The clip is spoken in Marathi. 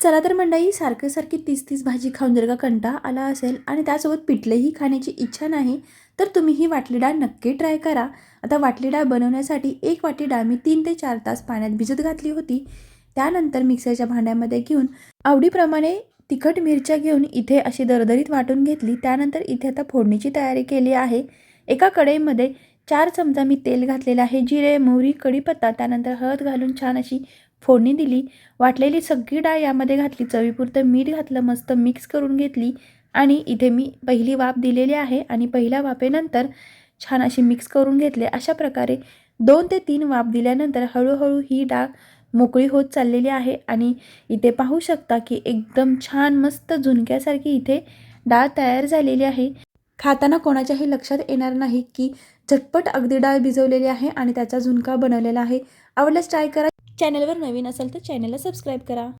चला तर मंडळी सारखं सारखी तीस तीस भाजी खाऊन जर का कंटाळा आला असेल आणि त्यासोबत पिठलंही खाण्याची इच्छा नाही तर तुम्ही ही वाटली डाळ नक्की ट्राय करा. आता वाटली डाळ बनवण्यासाठी एक वाटी डाळ मी तीन ते चार तास पाण्यात भिजत घातली होती. त्यानंतर मिक्सरच्या भांड्यामध्ये घेऊन आवडीप्रमाणे तिखट मिरच्या घेऊन इथे अशी दरदरीत वाटून घेतली. त्यानंतर इथे आता फोडणीची तयारी केली आहे. एका कढईमध्ये चार चमचा मी तेल घातलेलं आहे जिरे मोहरी कढीपत्ता त्यानंतर हळद घालून छान अशी फोडणी दिली. वाटलेली सगळी डाळ यामध्ये घातली. चवीपुरतं मीठ घातलं मस्त मिक्स करून घेतली. आणि इथे मी पहिली वाफ दिलेली आहे आणि पहिल्या वाफेनंतर छान अशी मिक्स करून घेतले. अशा प्रकारे दोन ते तीन वाफ दिल्यानंतर हळूहळू ही डाळ मोकळी होत चाललेली आहे. आणि इथे पाहू शकता की एकदम छान मस्त झुणक्यासारखी इथे डाळ तयार झालेली आहे. खाताना कोणाच्याही लक्षात येणार नाही की झटपट अगदी डाळ भिजवलेली आहे आणि त्याचा झुणका बनवलेला आहे. आवडल्यास ट्राय करा. चॅनलवर नवीन असेल तर चॅनलला सबस्क्राईब करा.